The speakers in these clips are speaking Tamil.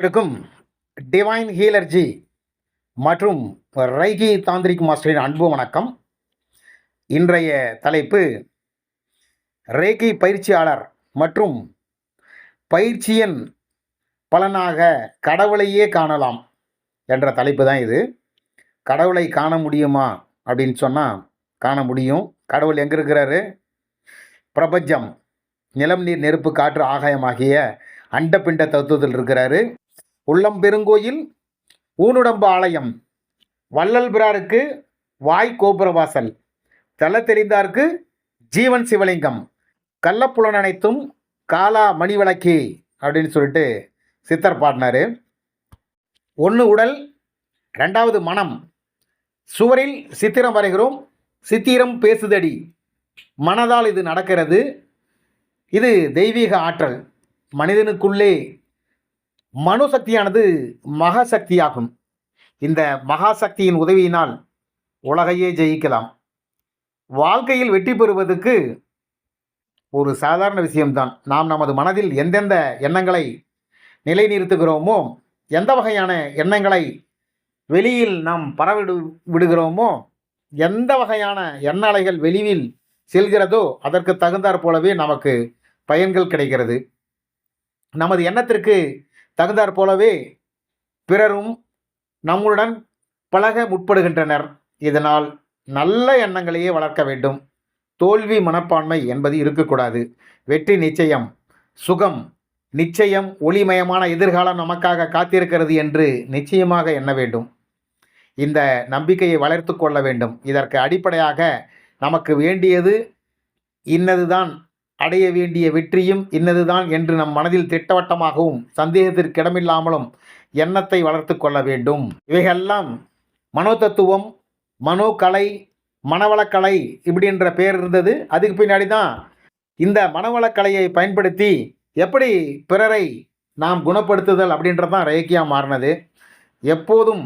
இருக்கும். டிவைன் ஹீலர்ஜி மற்றும் ரைகி தாந்திரிக் மாஸ்டரின் அன்பு வணக்கம். இன்றைய தலைப்பு ரேகி பயிற்சியாளர் மற்றும் பயிற்சியின் பலனாக கடவுளையே காணலாம் என்ற தலைப்பு தான் இது. கடவுளை காண முடியுமா அப்படின்னு சொன்னால் காண முடியும். கடவுள் எங்கே இருக்கிறாரு? பிரபஞ்சம் நிலம் நீர் நெருப்பு காற்று ஆகாயமாகிய அண்டபிண்ட தத்துவத்தில் இருக்கிறாரு. உள்ளம்பெருங்கோயில் ஊனுடம்பு ஆலயம் வள்ளல் பிராருக்கு வாய் கோபுரவாசல். தல தெளிந்தார்க்கு ஜீவன் சிவலிங்கம். கள்ளப்புலன் அனைத்தும் காலா மணிவிளக்கி அப்படின்னு சொல்லிட்டு சித்தர் பாடினார். ஒன்று உடல் ரெண்டாவது மனம். சுவரில் சித்திரம் வரைகிறோம் சித்திரம் பேசுதடி. மனதால் இது நடக்கிறது. இது தெய்வீக ஆற்றல். மனிதனுக்குள்ளே மனுசக்தியானது மகாசக்தியாகும். இந்த மகாசக்தியின் உதவியினால் உலகையே ஜெயிக்கலாம். வாழ்க்கையில் வெற்றி பெறுவதற்கு ஒரு சாதாரண விஷயம்தான். நாம் நமது மனதில் எந்தெந்த எண்ணங்களை நிலைநிறுத்துகிறோமோ எந்த வகையான எண்ணங்களை வெளியில் நாம் பரவிடு விடுகிறோமோ எந்த வகையான எண்ணலைகள் வெளியில் செல்கிறதோ அதற்கு தகுந்தாற் போலவே நமக்கு பயன்கள் கிடைக்கிறது. நமது எண்ணத்திற்கு தகுந்தாற் போலவே பிறரும் நம்முடன் பழக முற்படுகின்றனர். இதனால் நல்ல எண்ணங்களையே வளர்க்க வேண்டும். தோல்வி மனப்பான்மை என்பது இருக்கக்கூடாது. வெற்றி நிச்சயம். சுகம் நிச்சயம் ஒளிமயமான எதிர்காலம் நமக்காக காத்திருக்கிறது என்று நிச்சயமாக எண்ண வேண்டும். இந்த நம்பிக்கையை வளர்த்து கொள்ள வேண்டும். இதற்கு அடிப்படையாக நமக்கு வேண்டியது இன்னதுதான். அடைய வேண்டிய வெற்றியும் இன்னதுதான் என்று நம் மனதில் திட்டவட்டமாகவும் சந்தேகத்திற்கிடமில்லாமலும் எண்ணத்தை வளர்த்து கொள்ள வேண்டும். இவைகெல்லாம் மனோதத்துவம் மனோகலை மனவளக்கலை இப்படின்ற பெயர் இருந்தது. அதுக்கு பின்னாடி தான் இந்த மனவளக்கலையை பயன்படுத்தி எப்படி பிறரை நாம் குணப்படுத்துதல் அப்படின்றது தான் ரேக்கியாக மாறினது. எப்போதும்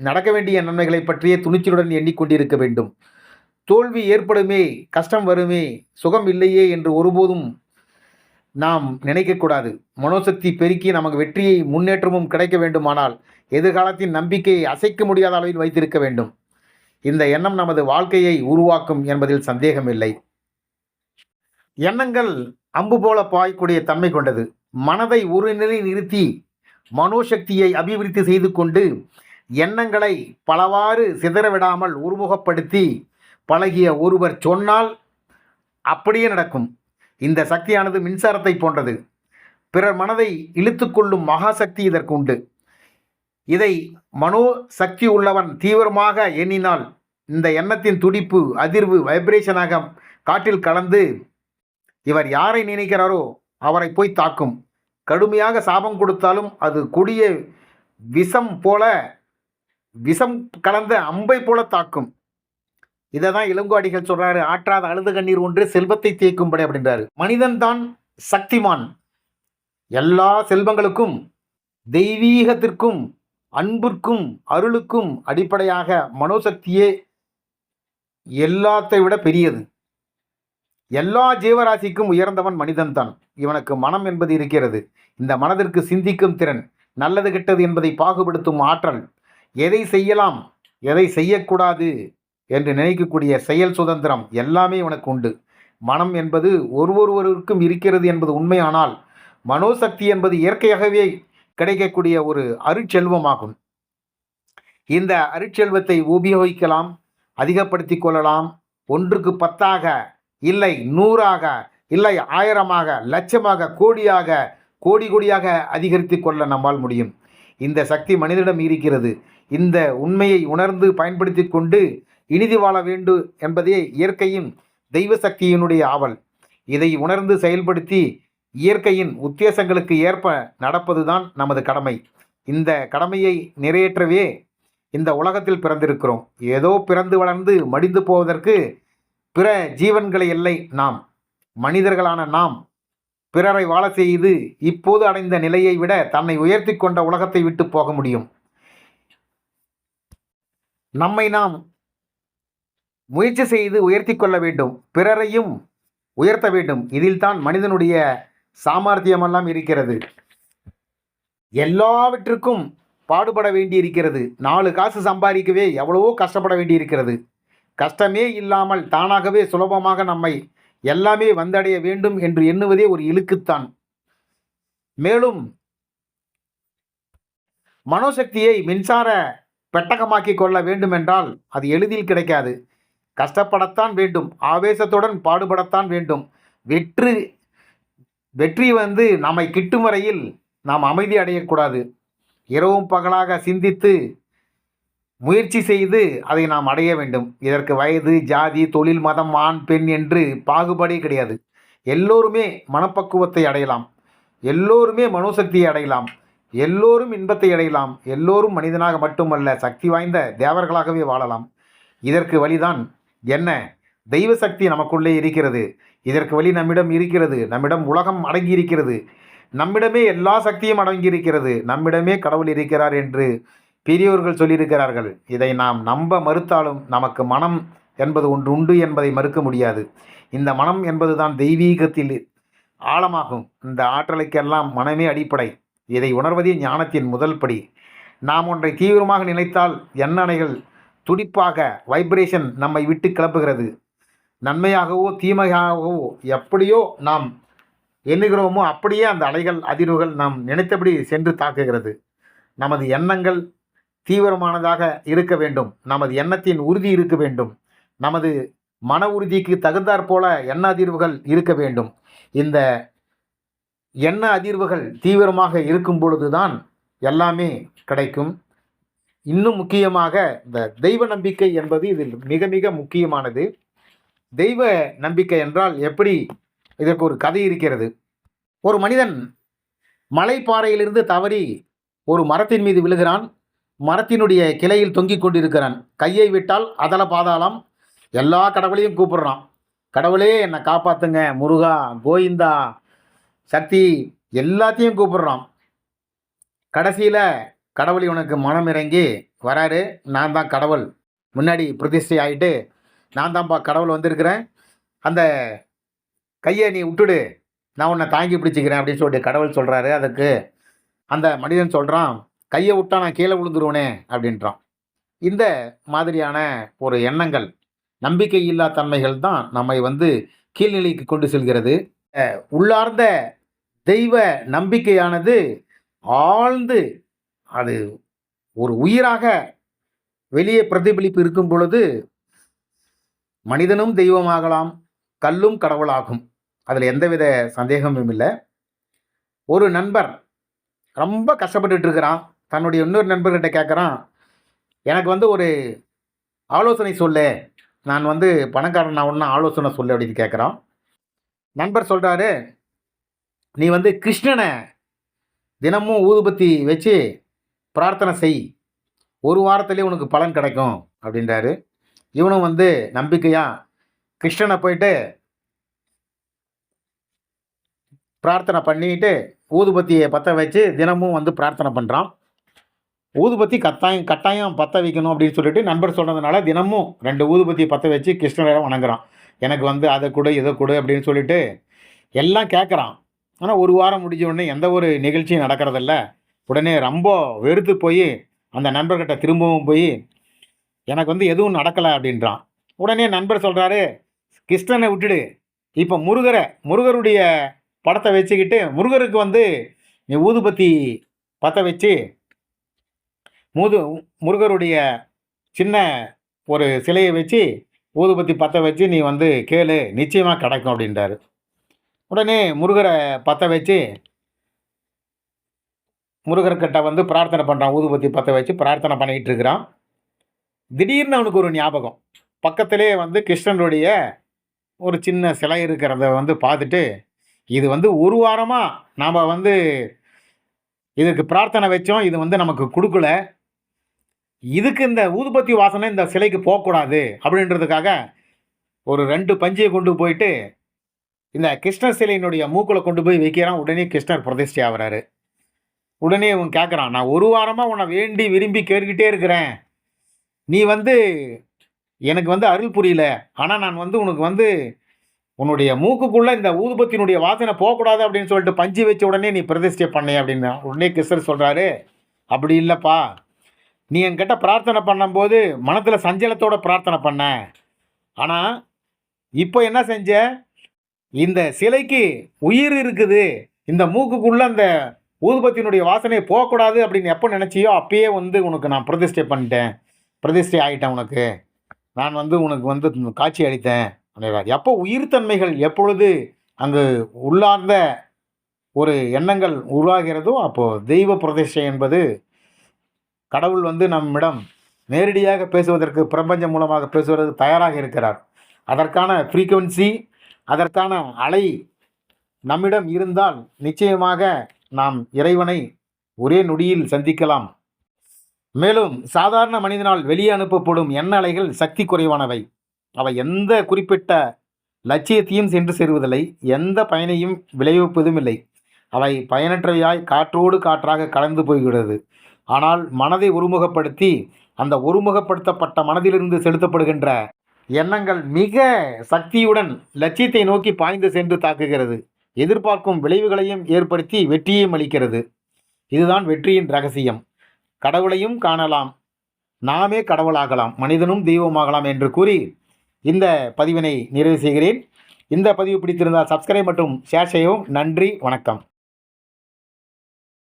நடக்க வேண்டிய நன்மைகளை பற்றிய துணிச்சலுடன் எண்ணிக்கொண்டிருக்க வேண்டும். தோல்வி ஏற்படுமே கஷ்டம் வருமே சுகம் இல்லையே என்று ஒருபோதும் நாம் நினைக்கக்கூடாது. மனோசக்தி பெருக்கி நமக்கு வெற்றியை முன்னேற்றமும் கிடைக்க வேண்டுமானால் எதிர்காலத்தின் நம்பிக்கையை அசைக்க முடியாத அளவில் வைத்திருக்க வேண்டும். இந்த எண்ணம் நமது வாழ்க்கையை உருவாக்கும் என்பதில் சந்தேகமில்லை. எண்ணங்கள் அம்பு போல பாய்க்கூடிய தன்மை கொண்டது. மனதை ஒரு நிலை நிறுத்தி மனோசக்தியை அபிவிருத்தி செய்து கொண்டு எண்ணங்களை பலவாறு சிதறவிடாமல் உருமுகப்படுத்தி பழகிய ஒருவர் சொன்னால் அப்படியே நடக்கும். இந்த சக்தியானது மின்சாரத்தை போன்றது. பிறர் மனதை இழுத்துக்கொள்ளும் மகாசக்தி இதற்கு உண்டு. இதை மனோ சக்தி உள்ளவன் தீவிரமாக எண்ணினால் இந்த எண்ணத்தின் துடிப்பு அதிர்வு வைப்ரேஷனாக காற்றில் கலந்து இவர் யாரை நினைக்கிறாரோ அவரை போய் தாக்கும். கடுமையாக சாபம் கொடுத்தாலும் அது கொடிய விஷம் போல விஷம் கலந்த அம்பை போல தாக்கும். இதை தான் இளங்கோடிகள் சொல்றாரு ஆற்றாத அழுது கண்ணீர் ஒன்று செல்வத்தை தேய்க்கும்படி அப்படின்றாரு. மனிதன் தான் சக்திமான். எல்லா செல்வங்களுக்கும் தெய்வீகத்திற்கும் அன்பிற்கும் அருளுக்கும் அடிப்படையாக மனோசக்தியே எல்லாத்தை விட பெரியது. எல்லா ஜீவராசிக்கும் உயர்ந்தவன் மனிதன்தான். இவனுக்கு மனம் என்பது இருக்கிறது. இந்த மனதிற்கு சிந்திக்கும் திறன் நல்லது கெட்டது என்பதை பாகுபடுத்தும் ஆற்றல். எதை செய்யலாம் எதை செய்யக்கூடாது என்று நினைக்கக்கூடிய செயல் சுதந்திரம் எல்லாமே உனக்கு உண்டு. மனம் என்பது ஒருவொருவருக்கும் இருக்கிறது என்பது உண்மையானால் மனோசக்தி என்பது இயற்கையாகவே கிடைக்கக்கூடிய ஒரு அருட்செல்வமாகும். இந்த அருட்செல்வத்தை உபயோகிக்கலாம் அதிகப்படுத்தி கொள்ளலாம். ஒன்றுக்கு பத்தாக இல்லை நூறாக இல்லை ஆயிரமாக லட்சமாக கோடியாக கோடி கோடியாக அதிகரித்து கொள்ள நம்மால் முடியும். இந்த சக்தி மனிதனிடம் இருக்கிறது. இந்த உண்மையை உணர்ந்து பயன்படுத்தி கொண்டு இனிது வாழ வேண்டும் என்பதே இயற்கையின் தெய்வ சக்தியினுடைய ஆவல். இதை உணர்ந்து செயல்படுத்தி இயற்கையின் உத்தேசங்களுக்கு ஏற்ப நடப்பதுதான் நமது கடமை. இந்த கடமையை நிறைவேற்றவே இந்த உலகத்தில் பிறந்திருக்கிறோம். ஏதோ பிறந்து வளர்ந்து மடிந்து போவதற்கு பிற ஜீவன்களை இல்லை நாம். மனிதர்களான நாம் பிறரை வாழ செய்து இப்போது அடைந்த நிலையை விட தன்னை உயர்த்தி கொண்ட உலகத்தை விட்டு போக முடியும். நம்மை நாம் முயற்சி செய்து உயர்த்தி கொள்ள வேண்டும். பிறரையும் உயர்த்த வேண்டும். இதில்தான் மனிதனுடைய சாமர்த்தியமெல்லாம் இருக்கிறது. எல்லாவற்றிற்கும் பாடுபட வேண்டியிருக்கிறது. நாலு காசு சம்பாதிக்கவே எவ்வளவோ கஷ்டப்பட வேண்டியிருக்கிறது. கஷ்டமே இல்லாமல் தானாகவே சுலபமாக நம்மை எல்லாமே வந்தடைய வேண்டும் என்று எண்ணுவதே ஒரு இழுக்குத்தான். மேலும் மனோசக்தியை மின்சார பெட்டகமாக்கி கொள்ள வேண்டுமென்றால் அது எளிதில் கிடைக்காது. கஷ்டப்படத்தான் வேண்டும். ஆவேசத்துடன் பாடுபடத்தான் வேண்டும். வெற்றி வெற்றி வந்து நம்மை கிட்டும் வரையில் நாம் அமைதி அடையக்கூடாது. இரவும் பகலாக சிந்தித்து முயற்சி செய்து அதை நாம் அடைய வேண்டும். இதற்கு வயது ஜாதி தொழில் மதம் ஆண் பெண் என்று பாகுபாடே கிடையாது. எல்லோருமே மனப்பக்குவத்தை அடையலாம். எல்லோருமே மனோசக்தியை அடையலாம். எல்லோரும் இன்பத்தை அடையலாம். எல்லோரும் மனிதனாக மட்டுமல்ல சக்தி வாய்ந்த தேவர்களாகவே வாழலாம். இதற்கு வழிதான் என்ன? தெய்வ சக்தி நமக்குள்ளே இருக்கிறது. இதற்கு வழி நம்மிடம் இருக்கிறது. நம்மிடம் உலகம் அடங்கி இருக்கிறது நம்மிடமே எல்லா சக்தியும் அடங்கி இருக்கிறது நம்மிடமே கடவுள் இருக்கிறார் என்று பெரியோர்கள் சொல்லியிருக்கிறார்கள். இதை நாம் நம்ப மறுத்தாலும் நமக்கு மனம் என்பது ஒன்று உண்டு என்பதை மறுக்க முடியாது. இந்த மனம் என்பதுதான் தெய்வீகத்தில் ஆழமாகும். இந்த ஆற்றலுக்கெல்லாம் மனமே அடிப்படை. இதை உணர்வதே ஞானத்தின் முதல் படி. நாம் ஒன்றை தீவிரமாக நினைத்தால் எண்ணணைகள் துடிப்பாக வைப்ரேஷன் நம்மை விட்டு கிளப்புகிறது நன்மையாகவோ தீமையாகவோ எப்படியோ நாம் எண்ணுகிறோமோ அப்படியே அந்த அலைகள் அதிர்வுகள் நாம் நினைத்தபடி சென்று தாக்குகிறது. நமது எண்ணங்கள் தீவிரமானதாக இருக்க வேண்டும். நமது எண்ணத்தின் உறுதி இருக்க வேண்டும். நமது மன உறுதிக்கு தகுந்தாற் போல எண்ண அதிர்வுகள் இருக்க வேண்டும். இந்த எண்ண அதிர்வுகள் தீவிரமாக இருக்கும் பொழுதுதான் எல்லாமே கிடைக்கும். இன்னும் முக்கியமாக இந்த தெய்வ நம்பிக்கை என்பது இதில் மிக மிக முக்கியமானது. தெய்வ நம்பிக்கை என்றால் எப்படி இதற்கு ஒரு கதை இருக்கிறது. ஒரு மனிதன் மலைப்பாறையிலிருந்து தவறி ஒரு மரத்தின் மீது விழுகிறான். மரத்தினுடைய கிளையில் தொங்கிக் கொண்டிருக்கிறான். கையை விட்டால் அதல பாதாளம். எல்லா கடவுளையும் கூப்பிடுறான். கடவுளே என்னை காப்பாத்துங்க முருகா கோவிந்தா சக்தி எல்லாத்தையும் கூப்பிடுறான். கடைசியில் கடவுள் இவனுக்கு மனம் இறங்கி வராரு. நான் தான் கடவுள். முன்னாடி பிரதிஷ்டை ஆகிட்டு நான் தான்ப்பா கடவுள் வந்திருக்கிறேன். அந்த கையை நீ விட்டுடு. நான் உன்னை தாங்கி பிடிச்சிக்கிறேன் அப்படின்னு சொல்லிட்டு கடவுள் சொல்கிறாரு அதுக்கு அந்த மனிதன் சொல்கிறான் கையை விட்டா நான் கீழே விழுந்துருவனே அப்படின்றான். இந்த மாதிரியான ஒரு எண்ணங்கள் நம்பிக்கை இல்லா தன்மைகள் தான் நம்மை வந்து கீழ்நிலைக்கு கொண்டு செல்கிறது. உள்ளார்ந்த தெய்வ நம்பிக்கையானது ஆழ்ந்து அது ஒரு உயிராக வெளியே பிரதிபலிப்பு இருக்கும் பொழுது மனிதனும் தெய்வமாகலாம் கல்லும் கடவுளாகும். அதில் எந்தவித சந்தேகமும் இல்லை. ஒரு நண்பர் ரொம்ப கஷ்டப்பட்டுட்டு இருக்கிறான். தன்னுடைய இன்னொரு நண்பர்கிட்ட கேட்குறான் எனக்கு வந்து ஒரு ஆலோசனை சொல்லு. நான் வந்து பணக்காரன் நான் ஒன்றும் ஆலோசனை சொல்லு அப்படின்னு கேட்குறான் நண்பர் சொல்கிறாரு நீ வந்து கிருஷ்ணனை தினமும் ஊதுபத்தி வச்சு பிரார்த்தனை செய். ஒரு வாரத்திலே உனக்கு பலன் கிடைக்கும் அப்படின்றாரு. இவனும் வந்து நம்பிக்கையாக கிருஷ்ணனை போயிட்டு பிரார்த்தனை பண்ணிட்டு ஊதுபத்தியை பற்ற வச்சு தினமும் வந்து பிரார்த்தனை பண்ணுறான் ஊதுபத்தி கத்தாயம் கட்டாயம் பற்ற வைக்கணும் அப்படின்னு சொல்லிட்டு நண்பர் சொன்னதுனால தினமும் ரெண்டு ஊதுபத்தியை பற்ற வச்சு கிருஷ்ணரை வணங்குறான். எனக்கு வந்து அதை கொடு இதை கொடு அப்படின்னு சொல்லிட்டு எல்லாம் கேட்குறான் ஆனால் ஒரு வாரம் முடிஞ்ச உடனே எந்த ஒரு நிகழ்ச்சியும் நடக்கிறதில்ல. உடனே ரொம்ப வெறுத்து போய் அந்த நண்பர்கிட்ட திரும்பவும் போய் எனக்கு வந்து எதுவும் நடக்கலை அப்படின்றான். உடனே நண்பர் சொல்கிறாரு கிருஷ்ணனை விட்டுடு. இப்போ முருகரை முருகருடைய படத்தை வச்சுக்கிட்டு முருகருக்கு வந்து நீ ஊதுபத்தி பற்ற வச்சு முது முருகருடைய சின்ன ஒரு சிலையை வச்சு ஊதுபத்தி பற்ற வச்சு நீ வந்து கேளு நிச்சயமாக கிடைக்கும் அப்படின்றாரு. உடனே முருகரை பற்ற வச்சு முருகர்கிட்ட வந்து பிரார்த்தனை பண்ணுறான் ஊதுபத்தி பற்ற வச்சு பிரார்த்தனை பண்ணிக்கிட்டு இருக்கிறான் திடீர்னு அவனுக்கு ஒரு ஞாபகம். பக்கத்திலே வந்து கிருஷ்ணனுடைய ஒரு சின்ன சிலை இருக்கிறத வந்து பார்த்துட்டு இது வந்து ஒரு வாரமாக நாம் வந்து இதுக்கு பிரார்த்தனை வச்சோம் இது வந்து நமக்கு கொடுக்கல. இதுக்கு இந்த ஊதுபத்தி வாசனை இந்த சிலைக்கு போகக்கூடாது அப்படின்றதுக்காக ஒரு ரெண்டு பஞ்சையை கொண்டு போயிட்டு இந்த கிருஷ்ணர் சிலையினுடைய மூக்கில் கொண்டு போய் வைக்கிறான். உடனே கிருஷ்ணர் பிரதிஷ்டை ஆகுறாரு. உடனே இவன் கேட்குறான் நான் ஒரு வாரமாக உன்னை வேண்டி விரும்பி கேட்டுக்கிட்டே இருக்கிறேன். நீ வந்து எனக்கு வந்து அருள் புரியல. ஆனால் நான் வந்து உனக்கு வந்து உன்னுடைய மூக்குக்குள்ளே இந்த ஊதுபத்தினுடைய வாசனை போகக்கூடாது அப்படின்னு சொல்லிட்டு பஞ்சு வச்ச உடனே நீ பிரதிஷ்டை பண்ணே அப்படின்னு உடனே கிருஷ்ணர் சொல்கிறாரு அப்படி இல்லைப்பா. நீ என்கிட்ட பிரார்த்தனை பண்ணும்போது மனத்தில் சஞ்சலத்தோட பிரார்த்தனை பண்ண. ஆனால் இப்போ என்ன செஞ்ச? இந்த சிலைக்கு உயிர் இருக்குது. இந்த மூக்குக்குள்ளே அந்த ஊதுபத்தினுடைய வாசனை போகக்கூடாது அப்படின்னு எப்போ நினச்சியோ அப்பயே வந்து உனக்கு நான் பிரதிஷ்டை பண்ணிட்டேன். பிரதிஷ்டை ஆகிட்டேன் உனக்கு. நான் வந்து உனக்கு வந்து காட்சி அளித்தேன். அப்படிங்கிறார் எப்போ உயிர்த்தன்மைகள் எப்பொழுது அங்கு உள்ளார்ந்த ஒரு எண்ணங்கள் உருவாகிறதோ அப்போது தெய்வ பிரதிஷ்டை என்பது கடவுள் வந்து நம்மிடம் நேரடியாக பேசுவதற்கு பிரபஞ்சம் மூலமாக பேசுவதற்கு தயாராக இருக்கிறார். அதற்கான ஃப்ரீக்குவென்சி அதற்கான அலை நம்மிடம் இருந்தால் நிச்சயமாக நாம் இறைவனை ஒரே நொடியில் சந்திக்கலாம். மேலும் சாதாரண மனிதனால் வெளியே அனுப்பப்படும் எண்ண அலைகள் சக்தி குறைவானவை. அவை எந்த குறிப்பிட்ட லட்சியத்தையும் சென்று சேருவதில்லை. எந்த பயனையும் விளைவிப்பதும் இல்லை அவை பயனற்றவையாய் காற்றோடு காற்றாக கலந்து போய்கிறது ஆனால் மனதை ஒருமுகப்படுத்தி அந்த ஒருமுகப்படுத்தப்பட்ட மனதிலிருந்து செலுத்தப்படுகின்ற எண்ணங்கள் மிக சக்தியுடன் லட்சியத்தை நோக்கி பாய்ந்து சென்று தாக்குகிறது. எதிர்பார்க்கும் விளைவுகளையும் ஏற்படுத்தி வெற்றியையும் அளிக்கிறது. இதுதான் வெற்றியின் ரகசியம். கடவுளையும் காணலாம். நாமே கடவுளாகலாம். மனிதனும் தெய்வமாகலாம் என்று கூறி இந்த பதிவினை நிறைவு செய்கிறேன். இந்த பதிவு பிடித்திருந்தால் சப்ஸ்கிரைப் மற்றும் ஷேர் செய்யவும் நன்றி வணக்கம்.